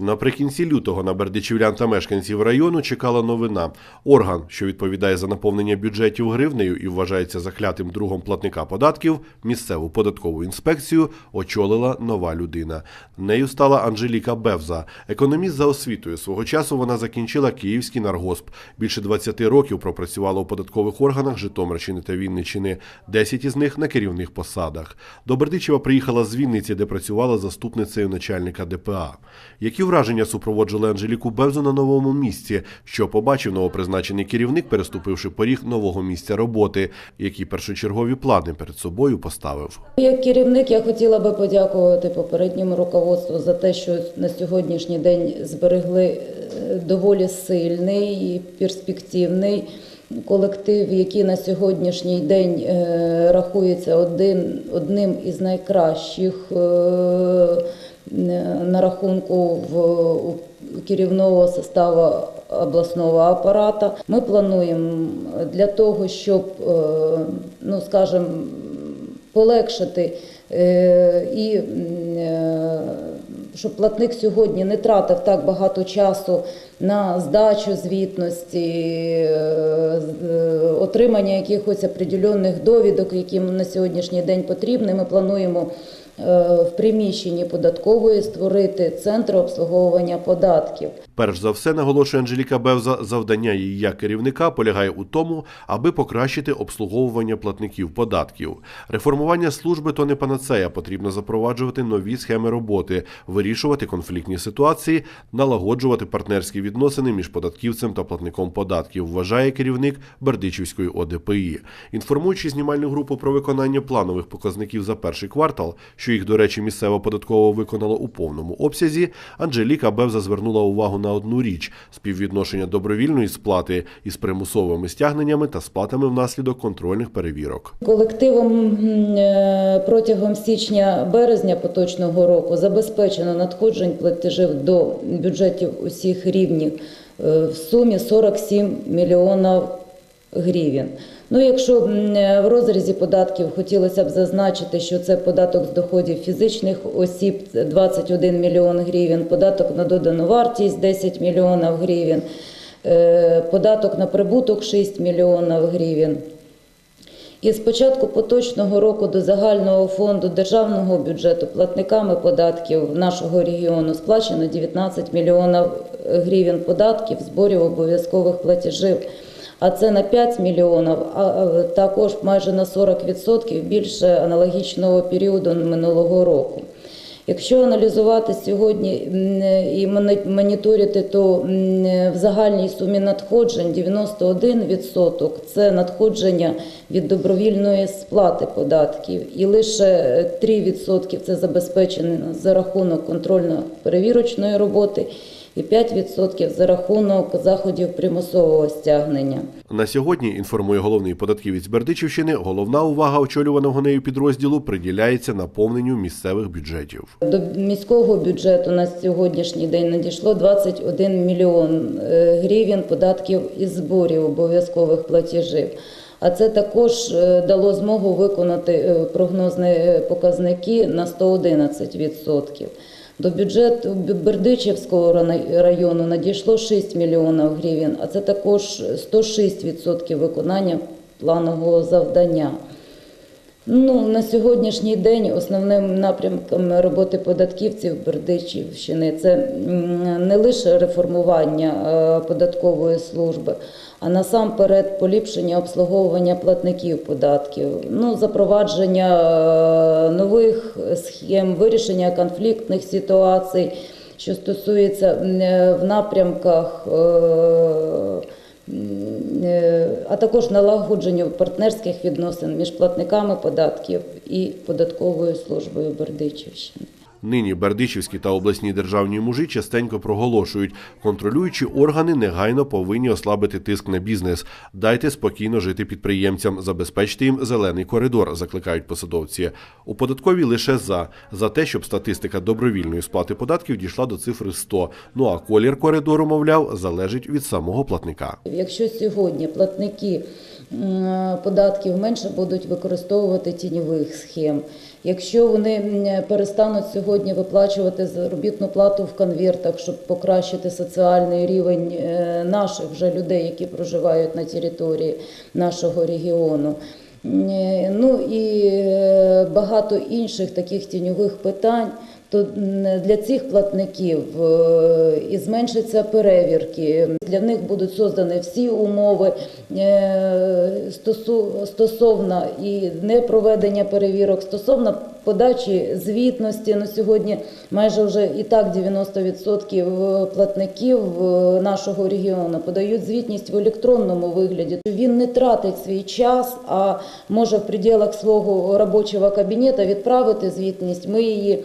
Наприкінці лютого на бердичівлян та мешканців району чекала новина. Орган, що відповідає за наповнення бюджетів гривнею і вважається заклятим другом платника податків, місцеву податкову інспекцію очолила нова людина. Нею стала Анжеліка Бевза. Економіст за освітою. Свого часу вона закінчила Київський наргосп. Більше 20 років пропрацювала у податкових органах Житомирщини та Вінниччини, 10 із них на керівних посадах. До Бердичева приїхала з Вінниці, де працювала заступницею начальника ДПА. Які враження супроводжували Анжеліку Бевзу на новому місці? Що побачив новопризначений керівник, переступивши поріг нового місця роботи, які першочергові плани перед собою поставив? Як керівник я хотіла би подякувати попередньому руководству за те, що на сьогоднішній день зберегли е, доволі сильний і перспективний колектив, який на сьогоднішній день е, рахується один, одним із найкращих е, на рахунку в керівного составу обласного апарата. Ми плануємо для того, щоб, е, ну скажімо, полегшити е, і е, щоб платник сьогодні не тратив так багато часу на здачу звітності, отримання якихось определених довідок, які на сьогоднішній день потрібні. Ми плануємо в приміщенні податкової створити центр обслуговування податків. Перш за все, наголошує Анжеліка Бевза, завдання її як керівника полягає у тому, аби покращити обслуговування платників податків. Реформування служби то не панацея, потрібно запроваджувати нові схеми роботи, вирішувати конфліктні ситуації, налагоджувати партнерські відносини між податківцем та платником податків, вважає керівник Бердичівської ОДПІ. Інформуючи знімальну групу про виконання планових показників за перший квартал, що їх, до речі, місцево податково виконало у повному обсязі, Анжеліка Бевза звернула увагу на одну річ співвідношення добровільної сплати із примусовими стягненнями та сплатами внаслідок контрольних перевірок. Колективом е, протягом січня-березня поточного року забезпечено надходжень платежів до бюджетів усіх рівнів е, в сумі 47 мільйонів гривень. Ну, якщо е, в розрізі податків хотілося б зазначити, що це податок з доходів фізичних осіб 21 мільйон гривень, податок на додану вартість 10 мільйонів гривень, е, податок на прибуток 6 мільйонів гривень. І з початку поточного року до загального фонду державного бюджету платниками податків нашого регіону сплачено 19 мільйонів гривень податків, зборів обов'язкових платежів. А це на 5 мільйонів, а також майже на 40% більше аналогічного періоду минулого року. Якщо аналізувати сьогодні і моніторити, то в загальній сумі надходжень 91% – це надходження від добровільної сплати податків, і лише 3% – це забезпечено за рахунок контрольно-перевірочної роботи, і 5% за рахунок заходів примусового стягнення. На сьогодні, інформує головний податківець Бердичівщини, головна увага очолюваного нею підрозділу приділяється наповненню місцевих бюджетів. До міського бюджету на сьогоднішній день надійшло 21 мільйон е, гривень податків із зборів обов'язкових платежів. А це також е, дало змогу виконати е, прогнозні показники на 111%. До бюджету Бердичевського району надійшло 6 мільйонів гривень, а це також 106% виконання планового завдання. Ну, на сьогоднішній день основним напрямком роботи податківців Бердичівщини це не лише реформування е, податкової служби, а насамперед поліпшення обслуговування платників податків, ну, запровадження е, нових схем, вирішення конфліктних ситуацій, що стосується е, в напрямках. Е, а також налагодженню партнерських відносин між платниками податків і податковою службою Бердичівщини. Нині бердичівські та обласні державні мужі частенько проголошують, контролюючі органи негайно повинні ослабити тиск на бізнес. Дайте спокійно жити підприємцям, забезпечте їм зелений коридор, закликають посадовці. У податковій лише за за те, щоб статистика добровільної сплати податків дійшла до цифри 100. Ну а колір коридору, мовляв, залежить від самого платника. Якщо сьогодні платники податків менше будуть використовувати тіньових схем, Якщо вони перестануть сьогодні виплачувати заробітну плату в конвертах, щоб покращити соціальний рівень е, наших вже людей, які проживають на території нашого регіону. Ну і е, багато інших таких тіньових питань. То для цих платників е, і зменшаться перевірки. Для них будуть создані всі умови е, стосовно і непроведення перевірок, стосовно подачі звітності. На сьогодні майже вже і так 90% платників е, нашого регіону подають звітність в електронному вигляді. Він не тратить свій час, а може в пределах свого робочого кабінету відправити звітність. Ми її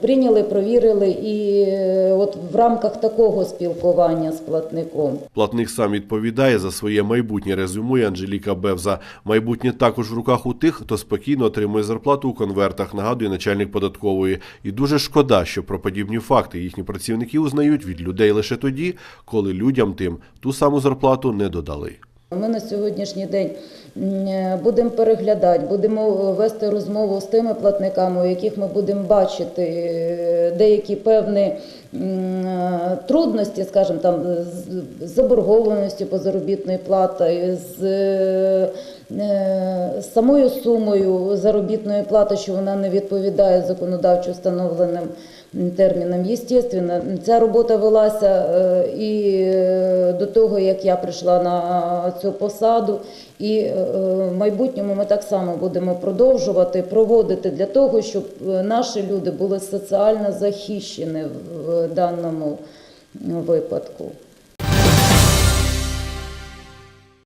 прийняли, провірили, і е, от в рамках такого спілкування з платником. Платник сам відповідає за своє майбутнє, резюмує Анжеліка Бевза. Майбутнє також в руках у тих, хто спокійно отримує зарплату у конвертах, нагадує начальник податкової. І дуже шкода, що про подібні факти їхні працівники узнають від людей лише тоді, коли людям тим ту саму зарплату не додали. Ми на сьогоднішній день е, будемо переглядати, будемо вести розмову з тими платниками, у яких ми будемо бачити е, деякі певні е, трудності, скажімо, там з з заборгованістю по заробітної плати, з е, е, з самою сумою заробітної плати, що вона не відповідає законодавчо встановленим термінам. Єстественно, ця робота велася е, і е, до того, як я прийшла на цю посаду, і е, в майбутньому ми так само будемо продовжувати проводити для того, щоб е, наші люди були соціально захищені в даному випадку.